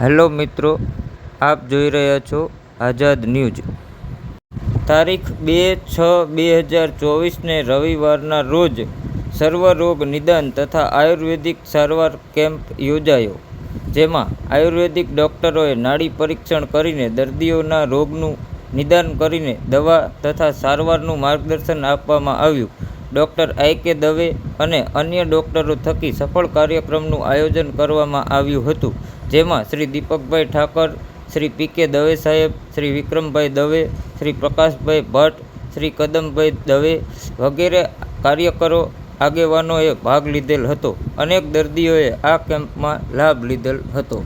Hello મિત્રો, આપ જોઈ રહ્યા છો આઝાદ ન્યૂઝ. તારીખ બે છ બે હજાર ચોવીસને રવિવારના રોજ સર્વરોગ નિદાન તથા આયુર્વેદિક સારવાર કેમ્પ યોજાયો, જેમાં આયુર્વેદિક ડૉક્ટરોએ નાડી પરીક્ષણ કરીને દર્દીઓના રોગનું નિદાન કરીને દવા તથા સારવારનું માર્ગદર્શન આપવામાં આવ્યું. ડૉક્ટર આઈ કે દવે અને અન્ય ડૉક્ટરો થકી સફળ કાર્યક્રમનું આયોજન કરવામાં આવ્યું હતું. જેમાં શ્રી દીપકભાઈ ઠાકર, શ્રી પી કે દવે સાહેબ, શ્રી વિક્રમભાઈ દવે, શ્રી પ્રકાશભાઈ ભટ્ટ, શ્રી કદમભાઈ દવે વગેરે કાર્યકરો આગેવાનોએ ભાગ લીધેલ હતો. અનેક દર્દીઓએ આ કેમ્પમાં લાભ લીધેલ હતો.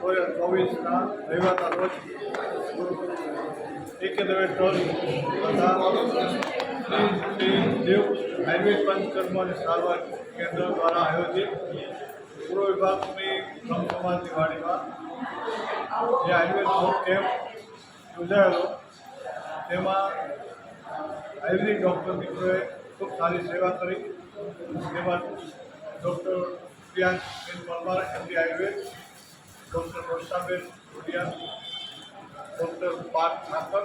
હજાર ચોવીસના રવિવારના રોજ એકે દવે ટ્રસ્ટ તથા શ્રી શ્રી દેવ આયુર્વેદ પંચકર્મ સારવાર કેન્દ્ર દ્વારા આયોજિત પૂર્વ વિભાગની બ્રહ્મ સમાજની વાડીમાં જે આયુર્વેદ કેમ્પ યોજાયેલો, તેમાં આયુર્વેદિક ડૉક્ટર મિત્રોએ ખૂબ સારી સેવા કરી. તેમાં doctor Priyansh Parmar, MD Ayurveda doctor Varshaben Bhudiya, doctor Parth Thakar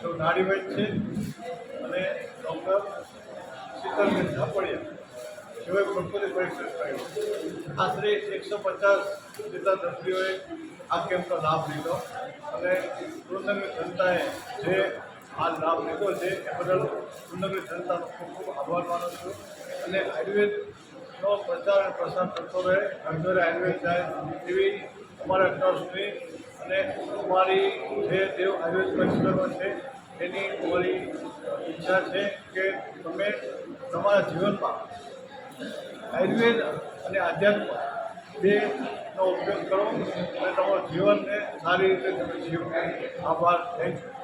તેઓ નાડીવૈદ છે, અને ડૉક્ટર શીતલબેન ઝાપડિયા. જેઓએ પ્રકૃતિ પરીક્ષણ કર્યું. આશરે એકસો પચાસ જેટલા દર્દીઓએ આ કેમ્પનો લાભ લીધો અને કૃતજ્ઞ જનતાએ જે આ લાભ લીધો છે, એ બદલ કૃતજ્ઞ જનતાનો ખૂબ ખૂબ આભાર માનું છું. અને આયુર્વેદનો પ્રચાર અને પ્રસાર થતો રહે. અંદર આયુર્વેદ જાય એવી અમારા ટ્રસ્ટની અને અમારી જે દેવ આયુર્વેદ પરિષદો છે, એની અમારી ઈચ્છા છે કે તમે તમારા જીવનમાં આયુર્વેદ અને આધ્યાત્મ બેનો ઉપયોગ કરો અને તમારું જીવનને સારી રીતે તમે જીવો. આભાર. Thank you